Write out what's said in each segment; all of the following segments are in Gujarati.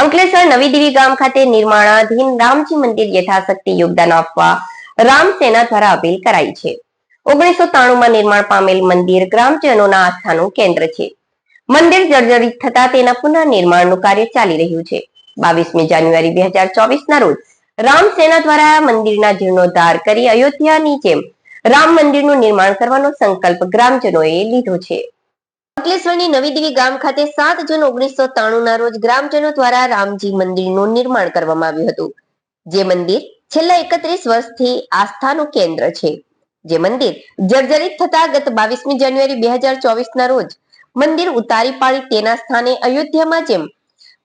અંકલેશ્વર નવી દેવી ગામ ખાતે નિર્માણાધીન રામજી મંદિર યથાશક્તિ યોગદાન આપવા રામ સેના દ્વારા અપીલ કરાઈ છે. ઓગણીસો માં નિર્માણ પામેલ મંદિર ગ્રામજનોના આસ્થાનું કેન્દ્ર છે. મંદિર જર્જરિત થતા તેના પુનઃનિર્માણનું કાર્ય ચાલી રહ્યું છે. બાવીસમી જાન્યુઆરી બે હજાર ચોવીસ ના રોજ રામ સેના દ્વારા મંદિરના જીર્ણોદ્ધાર કરી અયોધ્યાની જેમ રામ મંદિરનું નિર્માણ કરવાનો સંકલ્પ ગ્રામજનોએ લીધો છે. ઉતારી પાડી તેના સ્થાને અયોધ્યામાં જેમ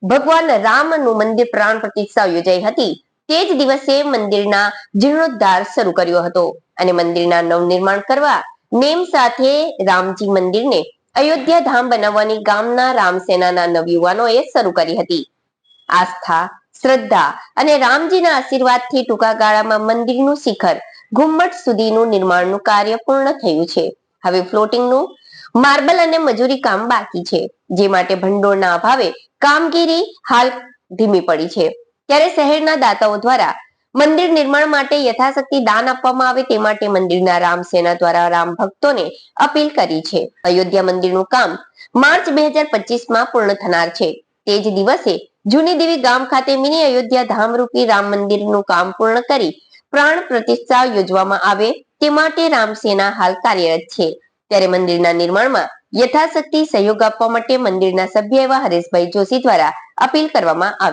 ભગવાન રામનું મંદિર પ્રાણ પ્રતિષ્ઠા યોજાઈ હતી, તે જ દિવસે મંદિરના જીર્ણોદ્ધાર શરૂ કર્યો હતો. અને મંદિરના નવનિર્માણ કરવા નેમ સાથે રામજી મંદિરને અયોધ્યા ધામ બનાવવાની ગામના રામસેનાના નવયુવાનોએ શરૂ કરી હતી. આસ્થા, શ્રદ્ધા અને રામજીના આશીર્વાદથી ટૂંકા ગાળામાં મંદિરનું શિખર ઘુમ્મટ સુધીનું નિર્માણનું કાર્ય પૂર્ણ થયું છે. હવે ફ્લોટિંગનું માર્બલ અને મજૂરી કામ બાકી છે, જે માટે ભંડોળના અભાવે કામગીરી હાલ ધીમી પડી છે. ત્યારે શહેરના દાતાઓ દ્વારા મંદિર નિર્માણ માટે યથાશક્તિ દાન આપવામાં આવે તે માટે મંદિરના રામ સેના દ્વારા રામ ભક્તોને અપીલ કરી છે. અયોધ્યા મંદિરનું કામ માર્ચ બે હજારમાં પૂર્ણ થનાર છે. તે જ દિવસે જૂની દેવી ગામ ખાતે મિની અયોધ્યા ધામરૂપી રામ મંદિરનું કામ પૂર્ણ કરી પ્રાણ પ્રતિષ્ઠા યોજવામાં આવે તે માટે રામસેના હાલ કાર્યરત છે. ત્યારે મંદિરના નિર્માણમાં યથાશક્તિ સહયોગ આપવા માટે મંદિરના સભ્ય એવા હરેશભાઈ જોશી દ્વારા અપીલ કરવામાં આવી